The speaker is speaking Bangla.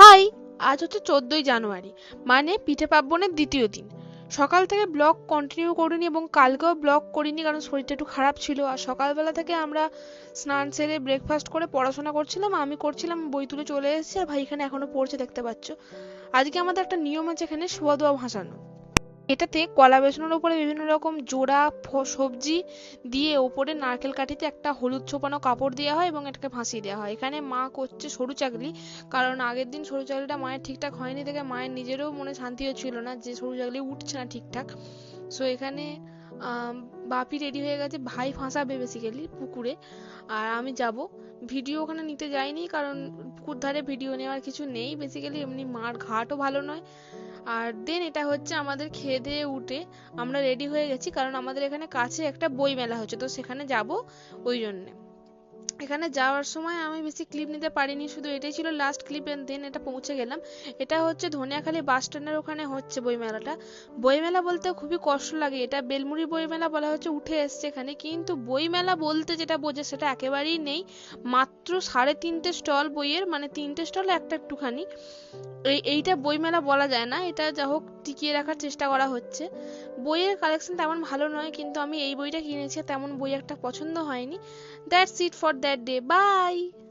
হাই, আজ হচ্ছে চোদ্দই জানুয়ারি মানে পিঠে পার্বণের দ্বিতীয় দিন। সকাল থেকে ব্লগ কন্টিনিউ করিনি এবং কালকেও ব্লগ করিনি কারণ শরীরটা একটু খারাপ ছিল। আর সকালবেলা থেকে আমরা স্নান সেরে ব্রেকফাস্ট করে পড়াশোনা করছিলাম, আমি করছিলাম, বই তুলে চলে এসেছি, আর ভাই এখানে এখনও পড়ছে, দেখতে পাচ্ছ। আজকে আমাদের একটা নিয়ম আছে এখানে, শোয়া দোয়া ভাসানো। এটাতে কলা বেসনের উপরে বিভিন্ন রকম জোড়া সবজি দিয়ে ওপরে নারকেল কাঠিতে একটা হলুদ ছোপানো কাপড় দেওয়া হয় এবং এটাকে ভাসিয়ে দেওয়া হয়। এখানে মা করছে সরু চাকরি কারণ আগের দিন সরু চাকরিটা মায়ের ঠিকঠাক হয়নি দেখে মায়ের নিজেরও মনে শান্তি হচ্ছিল না যে সরু চাকরি উঠছে না ঠিকঠাক। সো এখানে বাপি রেডি হয়ে গেছে, ভাই ফাঁসাবে বেসিক্যালি পুকুরে। আর আমি যাব। ভিডিও ওখানে নিতে যাইনি কারণ পুকুর ধারে ভিডিও নেওয়ার কিছু নেই। বেসিক্যালি এমনি মার ঘাটও ভালো নয়। আর দেন এটা হচ্ছে আমাদের খেয়ে দিয়ে উঠে আমরা রেডি হয়ে গেছি, কারণ আমাদের এখানে কাছে একটা বই মেলা হচ্ছে, তো সেখানে যাব ওই জন্যে। এখানে যাওয়ার সময় আমি বেশি ক্লিপ নিতে পারিনি, শুধু এটাই ছিল লাস্ট ক্লিপ দেন এটা পৌঁছে গেলাম। এটা হচ্ছে ধনিয়াখালী বাস স্ট্যান্ডের ওখানে হচ্ছে বইমেলাটা। বইমেলা বলতে খুবই কষ্ট লাগে, এটা বেলমুড়ি বইমেলা বলা হচ্ছে, উঠে এসছে এখানে। কিন্তু বইমেলা বলতে যেটা বোঝে সেটা একেবারেই নেই, মাত্র সাড়ে তিনটে স্টল বইয়ের মানে তিনটে স্টল একটা একটুখানি। এই, এইটা বইমেলা বলা যায় না, এটা যা হোক টিকিয়ে রাখার চেষ্টা করা হচ্ছে। বইয়ের কালেকশন তেমন ভালো নয়, কিন্তু আমি এই বইটা কিনেছি তেমন বই একটা পছন্দ হয়নি। That's it for day. Bye.